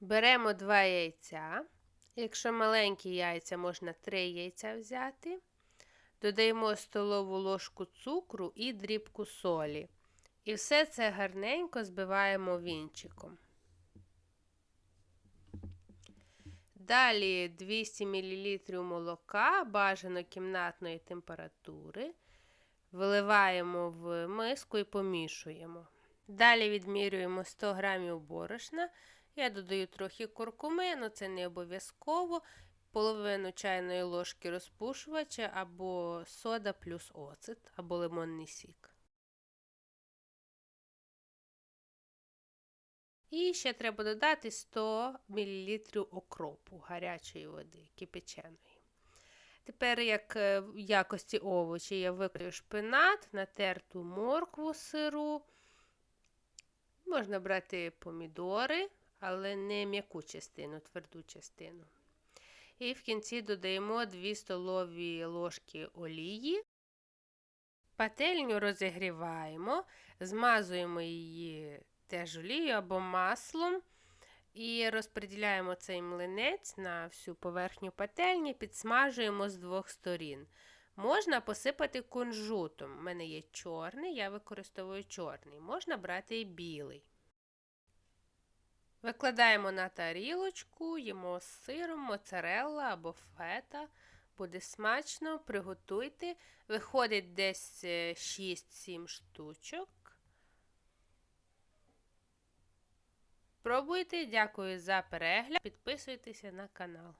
Беремо два яйця. Якщо маленькі яйця, можна три яйця взяти. Додаємо столову ложку цукру і дрібку солі. І все це гарненько збиваємо вінчиком. Далі 200 мл молока бажано кімнатної температури. Виливаємо в миску і помішуємо. Далі відмірюємо 100 г борошна. Я додаю трохи куркуми, але це не обов'язково. Половину чайної ложки розпушувача або сода плюс оцет, або лимонний сік. І ще треба додати 100 мл окропу гарячої води, кипяченої. Тепер, як в якості овочі, я викрию шпинат, натерту моркву сиру. Можна брати помідори, але не м'яку частину, тверду частину. І в кінці додаємо 2 столові ложки олії. Пательню розігріваємо, змазуємо її теж олією або маслом. І розподіляємо цей млинець на всю поверхню пательні, підсмажуємо з двох сторін. Можна посипати кунжутом. У мене є чорний, я використовую чорний. Можна брати і білий. Викладаємо на тарілочку, їмо з сиром, моцарелла або фета. Буде смачно, приготуйте. Виходить десь 6-7 штучок. Пробуйте, дякую за перегляд. Підписуйтеся на канал.